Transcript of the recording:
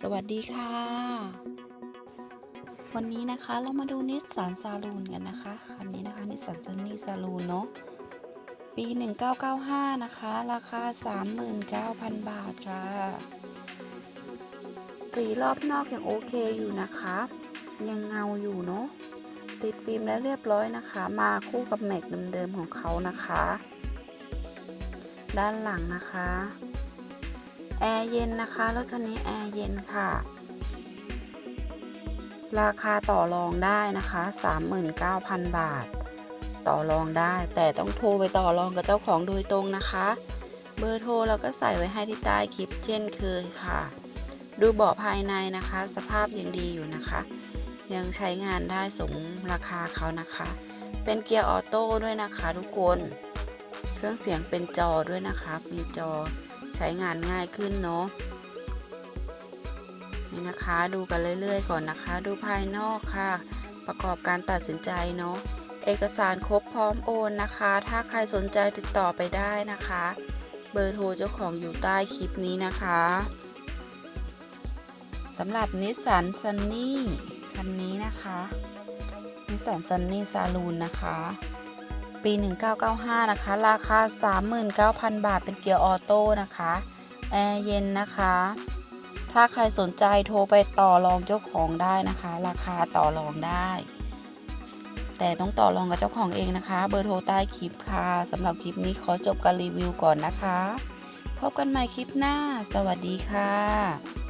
สวัสดีค่ะ วันนี้นะคะเรามาดูนิสสันซาลูนกันนะคะคันนี้นะคะนิสสันซันนี่ซาลูนเนาะปี 1995 นะคะ ราคา 39,000 บาทค่ะสีรอบนอกยังโอเคอยู่นะคะ ยังเงาอยู่เนาะติดฟิล์มแล้วเรียบร้อยนะคะ มาคู่กับแม็กเดิมๆของเขานะคะ ด้านหลังนะคะ แอร์เย็นนะคะรถคันนี้แอร์เย็นค่ะ ราคาต่อรองได้นะคะ 39,000 บาท ต่อรองได้ แต่ต้องโทรไปต่อรองกับเจ้าของโดยตรงนะคะ เบอร์โทรเราก็ใส่ไว้ให้ที่ใต้คลิปเช่นเคยค่ะ ดูเบาะภายในนะคะ สภาพยังดีอยู่นะคะ ยังใช้งานได้สมราคาเขานะคะ เป็นเกียร์ออโต้ด้วยนะคะ ทุกคน เครื่องเสียงเป็นจอด้วยนะคะ มีจอ ใช้งานง่ายขึ้นเนาะนี่นะคะดูกันเรื่อยๆ ก่อนนะคะ ดูภายนอกค่ะ ประกอบการตัดสินใจเนาะเอกสารครบพร้อมโอนนะคะ ถ้าใครสนใจติดต่อไปได้นะคะ เบอร์โทรเจ้าของอยู่ใต้คลิปนี้นะคะสำหรับนิสสันซันนี่คันนี้นะคะนิสสันซันนี่ซาลูนนะคะ ปี 1995 นะคะ ราคา 39,000 บาทเป็นเกียร์ออโต้นะคะ แอร์เย็นนะคะ ถ้าใครสนใจโทรไปต่อรองเจ้าของได้นะคะ ราคาต่อรองได้ แต่ต้องต่อรองกับเจ้าของเองนะคะ เบอร์โทรใต้คลิปค่ะสำหรับคลิปนี้ขอจบการรีวิวก่อนนะคะ พบกันใหม่คลิปหน้า สวัสดีค่ะ